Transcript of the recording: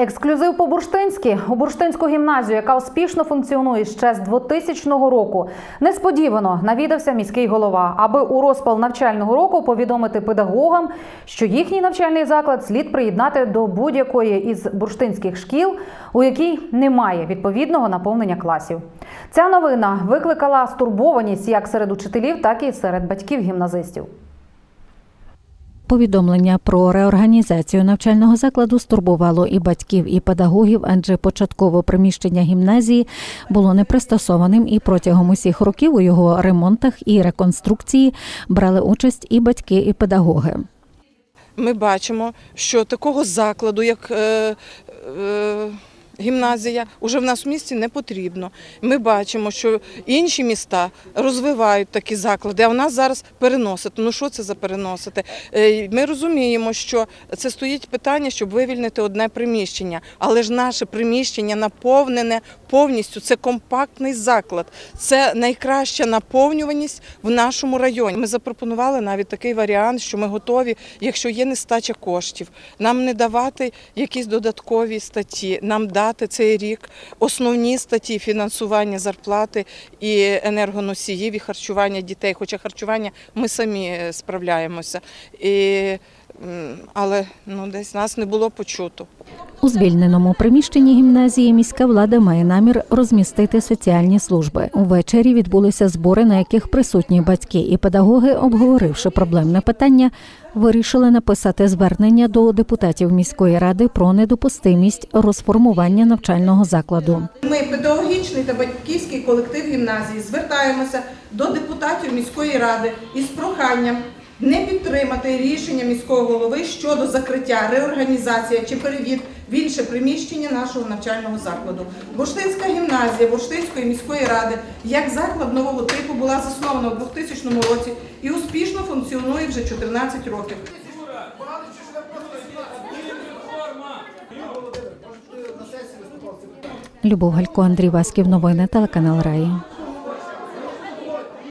Ексклюзив по бурштинськи у бурштинську гімназію, яка успішно функціонує ще з 2000 року. Несподівано навідався міський голова, аби у розпал навчального року повідомити педагогам, що їхній навчальний заклад слід приєднати до будь-якої із бурштинських шкіл, у якій немає відповідного наповнення класів. Ця новина викликала стурбованість як серед учителів, так і серед батьків гімназистів. Повідомлення про реорганізацію навчального закладу стурбувало і батьків, і педагогів, адже початково приміщення гімназії було непристосованим, і протягом усіх років у його ремонтах і реконструкції брали участь і батьки, і педагоги. ми бачимо, що такого закладу, як е, е, гімназія, уже в нас в місті не потрібно. Ми бачимо, що інші міста розвивають такі заклади, а в нас зараз переносити. Ну що це за переносити? Е, Ми розуміємо, що це стоїть питання, щоб вивільнити одне приміщення, але ж наше приміщення наповнене повністю. Це компактний заклад, це найкраща наповнюваність в нашому районі. Ми запропонували навіть такий варіант, що ми готові, якщо є нестача коштів, нам не давати якісь додаткові статті, нам дати цей рік основні статті фінансування зарплати і енергоносіїв, і харчування дітей. Хоча харчування ми самі е, справляємося. І, але ну, десь нас не було почуто. У звільненому приміщенні гімназії міська влада має намір розмістити соціальні служби. Увечері відбулися збори, на яких присутні батьки і педагоги, обговоривши проблемне питання, вирішили написати звернення до депутатів міської ради про недопустимість розформування навчального закладу. Ми, педагогічний та батьківський колектив гімназії, звертаємося до депутатів міської ради із проханням не підтримати рішення міського голови щодо закриття, реорганізації чи перевід в інше приміщення нашого навчального закладу. Бурштинська гімназія Бурштинської міської ради як заклад нового типу була заснована у 2000 році і успішно функціонує вже 14 років. Любов Галько, Андрій Васьків, новини телеканал Раї.